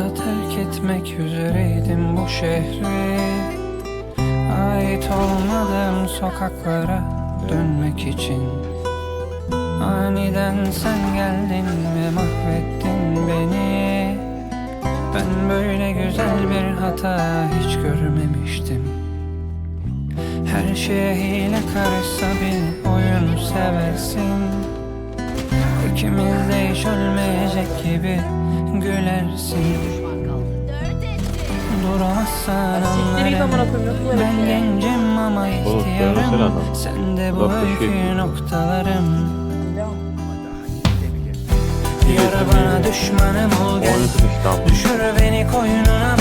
anda terk etmek üzereydim bu şehri. Ait olmadığım sokaklara dönmek için. Aniden sen geldin ve mahvettin beni. Ben böyle güzel bir hata hiç görmemiştim. Her şeye hile karışsa bil oyun seversin. İkimiz de hiç ölmeyecek gibi gülersin Duramazsan anlarım Ben şey. gencim ama ihtiyarım. Sen de bu Uzaklaşıyor. öykü noktalarım. Yara bana düşmanım ol gel. Düşür beni koynuna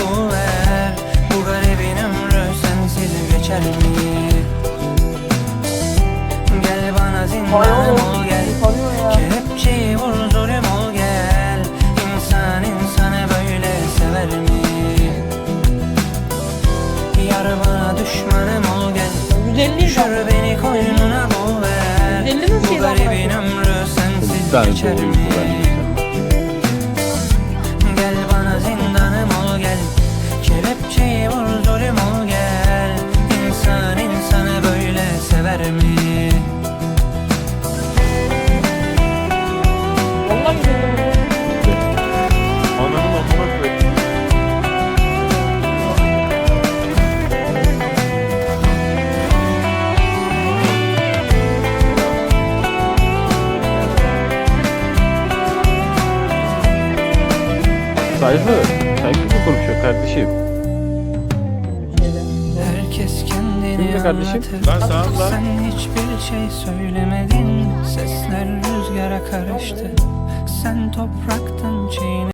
düşmanım ol gel. 150 Düşür beni koynuna bul ver. Bu garibin ömrü sensiz geçer mi? Sayfa, sayfa mı konuşuyor kardeşim? Herkes kendini Kimdi kardeşim? Lan sağ ol lan. Sen hiçbir şey söylemedin Sesler rüzgara karıştı Sen topraktın